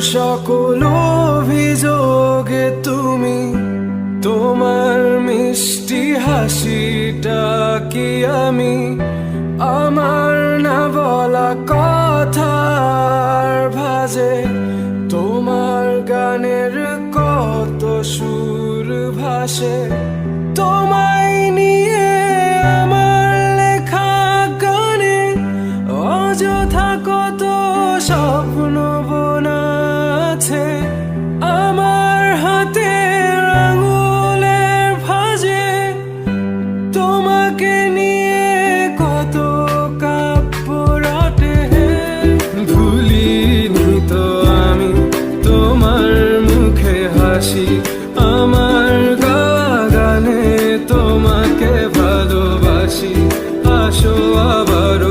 সকল অভিযোগ তুমি, তোমার মিষ্টি হাসিটা কি আমি? আমার না বলা কথার ভাজে, তোমার গানের কত সুর ভাসে? হাসি আমার গানে তোমাকে ভালোবাসি। আসো আবারও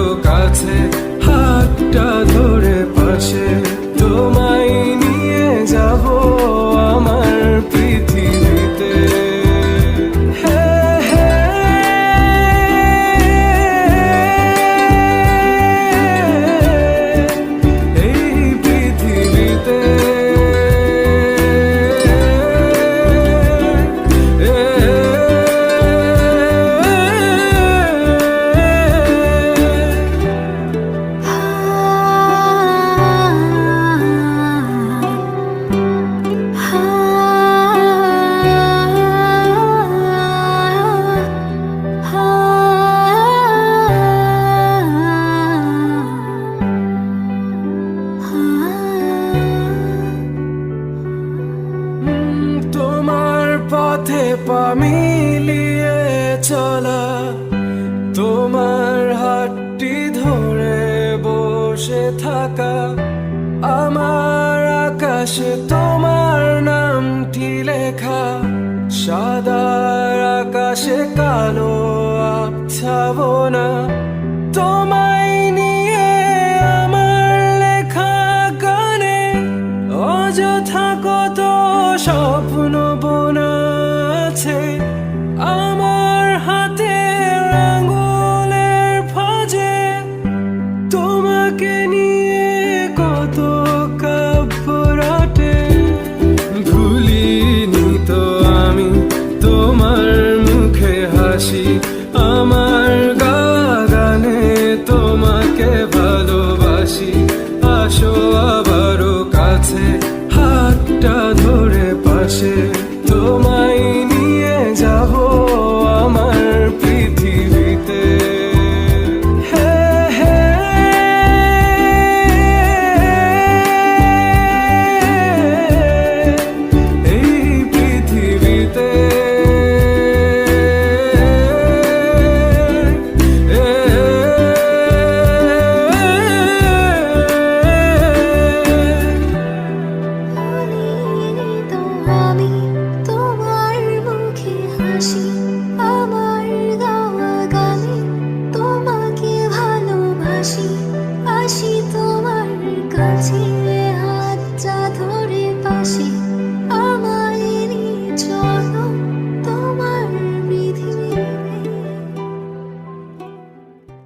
পা মিলিয়ে চলা, তোমার হাতটি ধরে বসে থাকা, আমার আকাশে তোমার নামটি লেখা সাদার আকাশে কালো আবছাবনা তোমায় নিয়ে আমার লেখা গানে, অযথা কত স্বপ্ন বোনা। আছে আমার হাতে আঙুলের ফাজে তোমাকে নিয়ে কত রটে ভুলিনি তো আমি তোমার মুখে হাসি। আমার গাওয়া গানে তোমাকে ভালোবাসি। আসো